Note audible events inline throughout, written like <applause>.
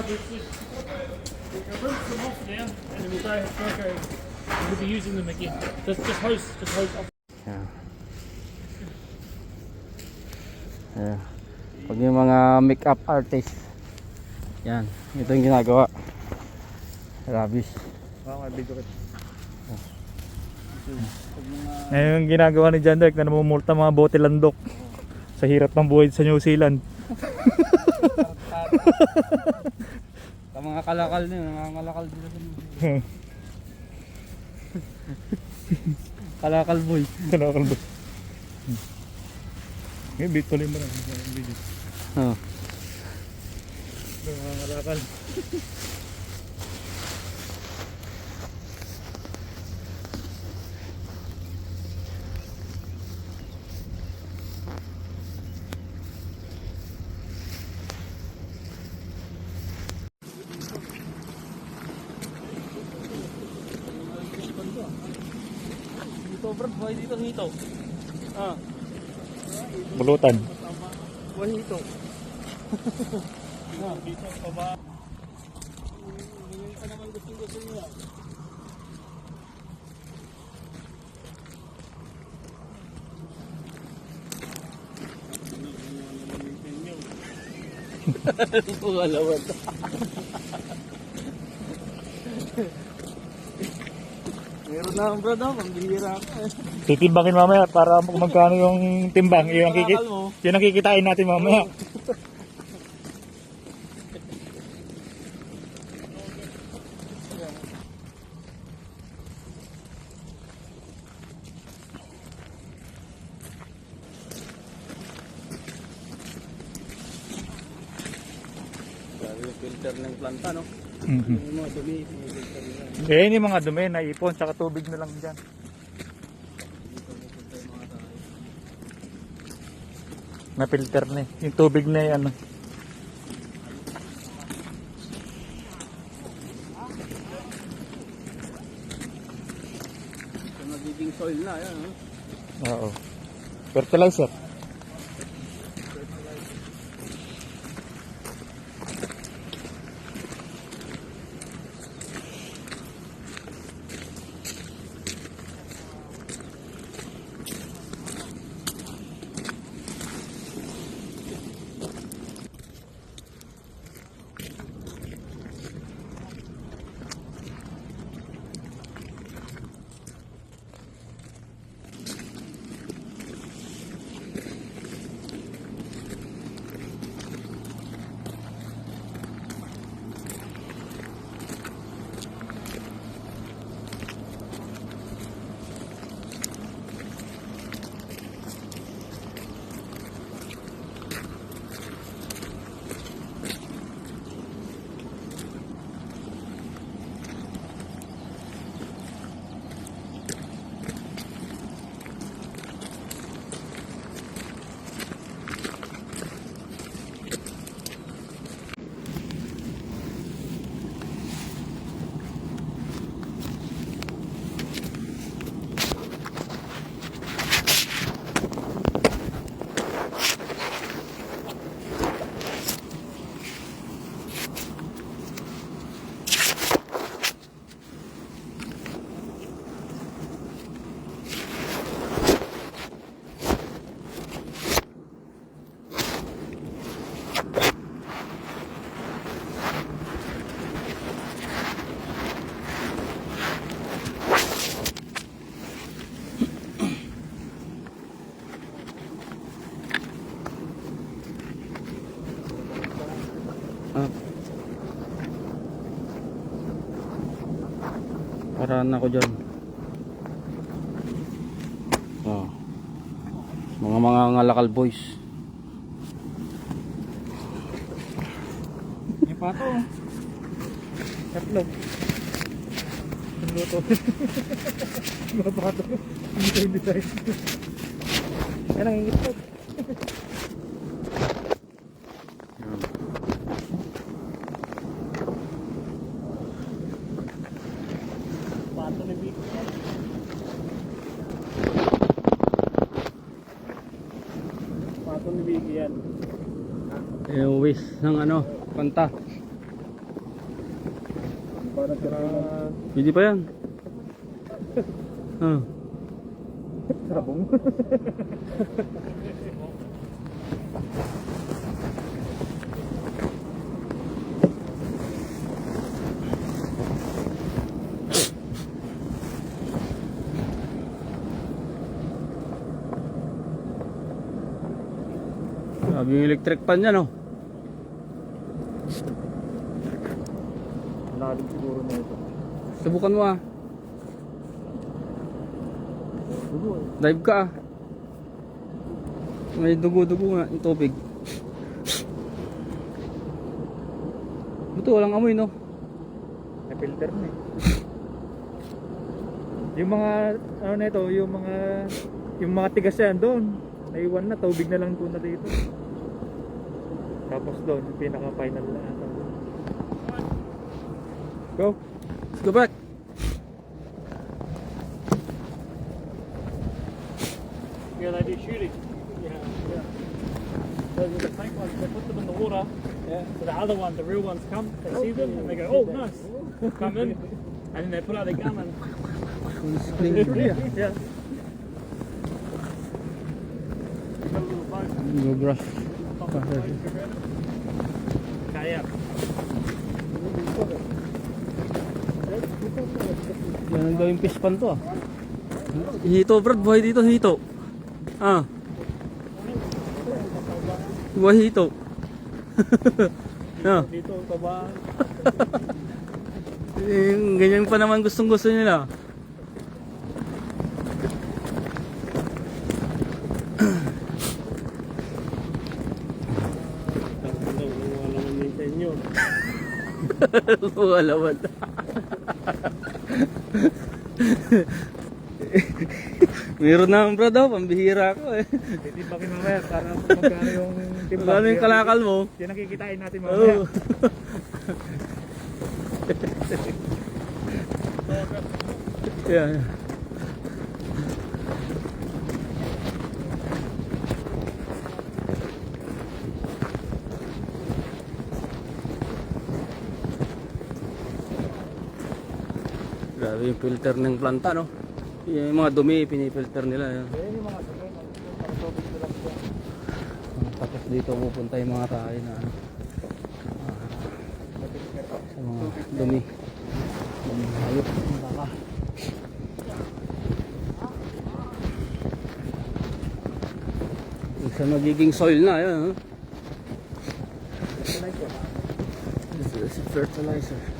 grab this. off now, and then we'll go. Go. We'll be using them again. Just, just hose, just hose off. Ayan. Ayan. Pag yung mga makeup artist. Yan. Ito yung ginagawa. Rubbish. Ngayon yung ginagawa ni John Derek na namumulta mga bote landok sa hirap ng buhay sa New Zealand. <laughs> Sa mga kalakal na yun, mga kalakal dito sa <laughs> Kalakal boy. Kalakal ba? Ngayon, bit tuloy mo na. Video. Oh. Mga kalakal. Bro, buhay dito nito. Ah, Bulutan. buhay <laughs> dito. Ito nga lawan. Meron na ang brad ako, pambihira ako eh. Titimbangin mamaya para kung magkano yung timbang. Yun ang, kiki yun ang kikitain natin mamaya. Filter ng planta no. Mhm. Nila. Eh, yun yung mga dumi na ipon, tsaka tubig na lang dyan. Na filter na eh. Yung tubig na yung ano. Yung magiging soil na, yan. No? Oo. Fertilizer. Paraan ako dyan. Oh. Mga mga ngalakal boys. Yung pato. Tatlo. Ang luto. <laughs> Mga pato. Hindi tayo. Yan ang ingit yan. Yung eh, waste ng ano, panta. Hindi pa yan. <laughs> Ah. Sarabong. <laughs> Sabi yung electric pan yan oh. Lalim siguro na ito. Subukan mo ah. Dugo eh. Dive ka ah. May dugo-dugo nga yung tubig. Buto walang amoy no. May filter na eh. <laughs> yung mga, ano na ito, yung mga, yung mga tigas yan doon. Naiwan na, tubig na lang po na dito. Tapos doon, pinaka-final na ata. Go! Let's go back. Yeah, they do shooting. Yeah, yeah. So with the tank ones, they put them in the water. Yeah. So the other ones, the real ones come, they see them, and they go, oh, nice. Come in. And then they put out their gun and Yeah. yeah. got a Yan ang gawing fish pan to ah. Hito brad, buhay dito hito. Ah. Buhay hito. ah. Dito, baba. <laughs> Eh, ganyan pa naman gustong gusto nila. Wala wala. Meron naman bro daw, pambihira ko eh. Titibakin mamaya para magkano yung timbang. Magkano yung kalakal mo? Yan ang kikitain natin Oo. mamaya. <laughs> yeah. yeah. Grabe yung filter ng planta, no? Yung mga dumi, pinifilter nila. Siya. Tapos dito pupunta yung mga tayo na ano, ah, sa mga dumi. Dumi hayop, baka. Isa magiging soil na, yan. Huh? This is fertilizer.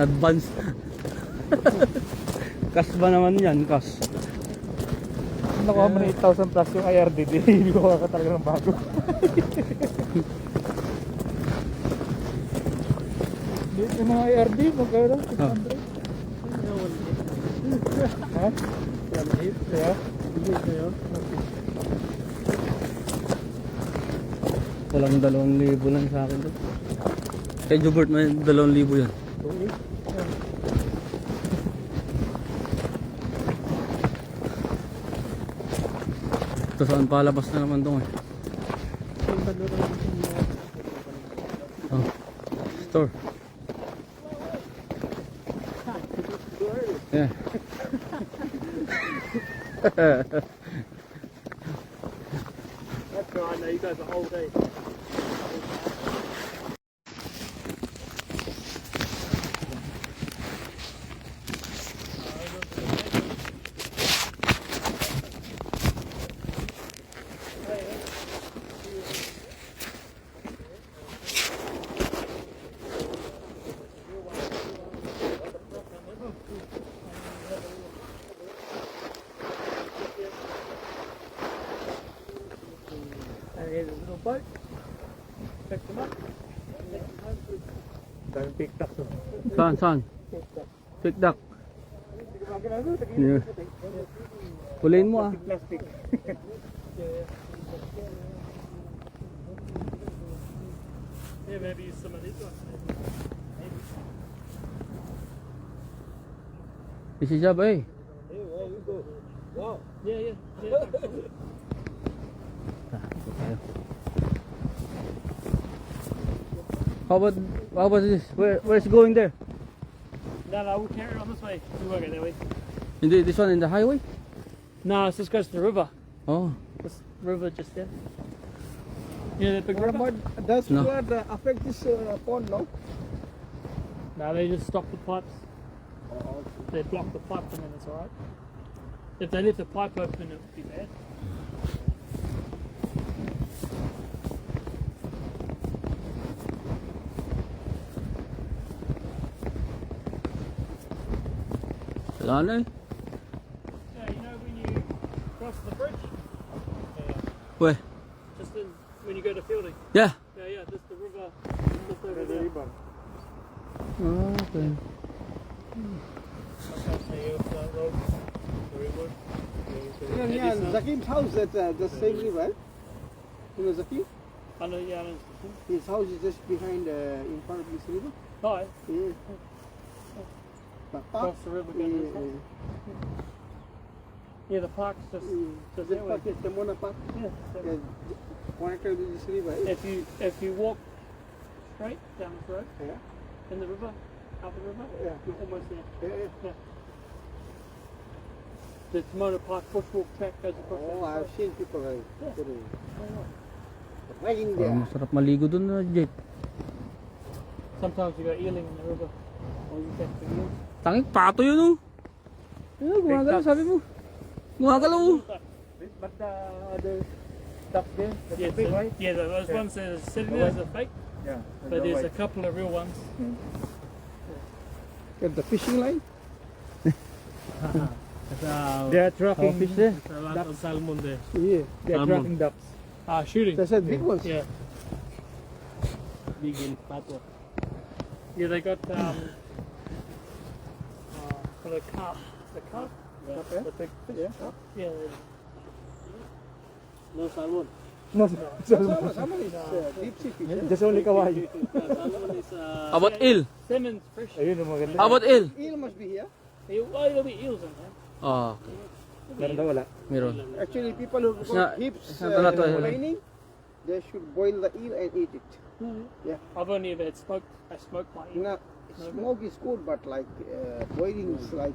advance. <laughs> kas ba naman yan? Kas. Nakuha mo na 8,000 plus yung IRDD. <laughs> Hindi ko ka talaga ng bago. <laughs> Yung mga IRD, magkano? 600? Ha? Yeah. Walang dalawang libo lang sa akin to. Kay Jobert may dalawang libo yan. Ito saan palabas na naman doon eh. Oh, store. Yeah. That's right. I know you guys the whole day. Here's a little boat. Pick them up. Daming pick tax. oh. Saan, saan? Pick duck. Yeah. Huliin mo ah. Plastic. Yeah, maybe use some of these ones. Isi siya ba eh? Yeah, yeah, yeah. How about, how about this? Where, where's it going there? no, no, we'll carry on this way. We won't go that way. Hindi, this one in the highway? No, it's just goes to the river. Oh. This river just there. Yeah, that big What river. about does No. flood uh, affect this uh, pond no? No, they just stop the pipes. They block the pipe and then it's alright. If they left the pipe open, it would be bad. Wala na eh. Yeah, you know when you cross the bridge? Yeah. Where? Just in, when you go to Fielding. Yeah. Yeah, yeah, this the river. Just over there. Oh, okay. Yeah, yeah. Zakim's house at uh, the same river. You know Zakim? I know, yeah, I know. His house is just behind, uh, in front of this river. Hi, Yeah. <laughs> But park, cross the river, go to yeah, this house. yeah. Yeah, the park's just, Mm. just This that way. park is Temona Park. Yeah, that way. Yeah, connected with river. eh? If you if you walk straight down this road Yeah. in the river, out the river, Yeah. you're almost there. Yeah, yeah. The Timona Park bushwalk track goes across. Oh, that I've seen people uh, Yeah. getting road. riding Parang there. masarap maligo dun na, Jake. Sometimes you go eeling in the river, or you catch the eels. Tanging pato yun oh. Ayun, gumagalaw, sabi mo. Gumagalaw oh. But the other duck there, that's Yeah, big, so- right? yeah, those Yeah. ones that are sitting there are fake, Yeah. but there's a couple of real ones. Get the fishing line. <laughs> They are tracking. Oh, fish there. Ducks. salmon there. Yeah. They are Salmon. tracking ducks. Ah, shooting. That's a big ones. Yeah. Big in Papua. Yeah, they got um, uh, for the carp. The carp. yeah. The big fish. Yeah. Yeah. No salmon. No, <laughs> Salmon, salmon is uh, deep sea fish. eh? just only kawaii. <laughs> salmon is uh, How about eel? Salmon's fresh. Ayun ang maganda. How about eel? Eel must be here. Eel, oh, there'll be eels in there. Ah, okay. Meron daw wala. Meron. Actually, people who It's not- got hips it's not allowed to- uh, complaining, they should boil the eel and eat it. I've only ever smoked. I smoked my eel. Now, smoke is good, but like uh, boiling is like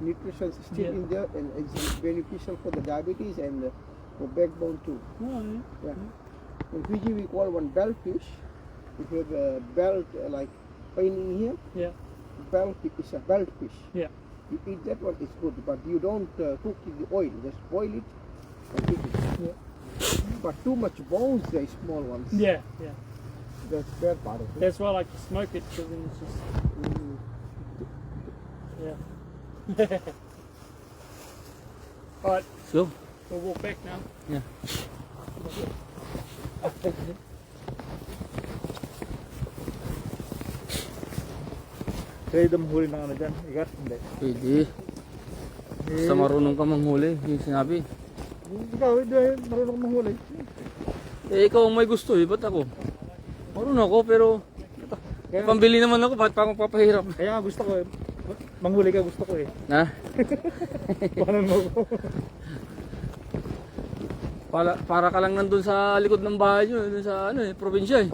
nutrition is still Yeah. in there and it's beneficial for the diabetes and uh, for backbone too. Oh, yeah. Yeah. In Fiji, we call one bell fish. If you have a belt uh, like painting here, Yeah. belt is a belt fish. Yeah. You eat that one, it's good, but you don't uh, cook it in the oil. Just boil it and eat it. But too much bones, the small ones. Yeah. Yeah. That's bad part of it. That's why I like to smoke it because then it's just Mm. yeah. <laughs> All right, Let's go. we'll walk back now. Yeah. Pwede mo huli ng ano dyan. Ikat? Hindi. Pwede. Basta marunong ka manghuli, yung sinabi. Ikaw, hindi. Marunong mahuli. Eh, ikaw ang may gusto eh, ba't ako? Marunong ako, pero Kaya, pambili naman ako, bakit pa akong papahirap? kaya nga gusto ko eh. Manghuli ka gusto ko eh. Na? <laughs> Paano mo ko? Para, para ka lang nandun sa likod ng bahay nyo, dun sa ano eh, probinsya eh.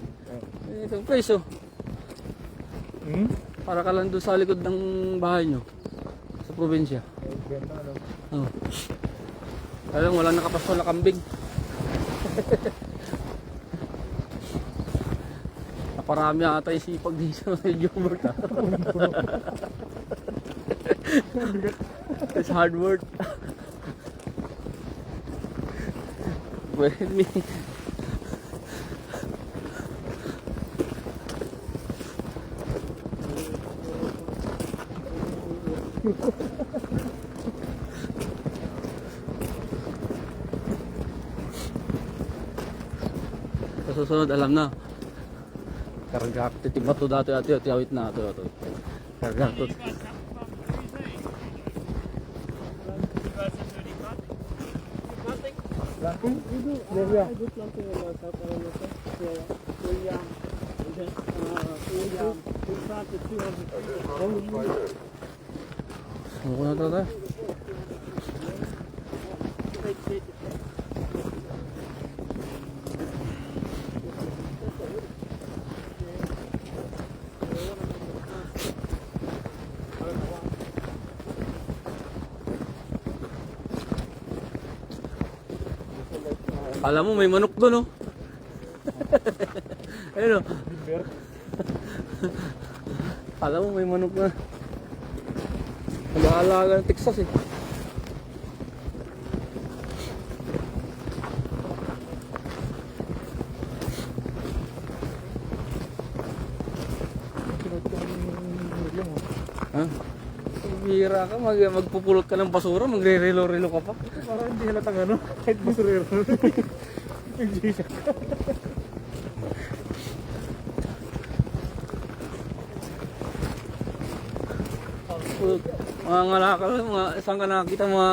Eh, Itong place oh. Hmm? Para ka lang dun sa likod ng bahay nyo. Sa probinsya. Ganda, no? Oh. Alam, wala nakapasok na kambing. <laughs> Naparami ata yung sipag dito sa Jobert. It's hard work. Me. Sa susunod, alam na. Karga, titiba to dati ati ati awit na to to. Karga to. Planting? Yeah, yeah. do Alam mo, may manok doon, oh. <laughs> Ayun, oh. Alam mo, may manok na. Nag-aalaga ng Texas, eh. Ha? Bira ka, mag magpupulot ka ng basura, magre-relo-relo ka pa. Parang hindi halatang ano, kahit basurero. <laughs> Nag-G-Shock. Mga ngalakal, mga isang ka nakakita mga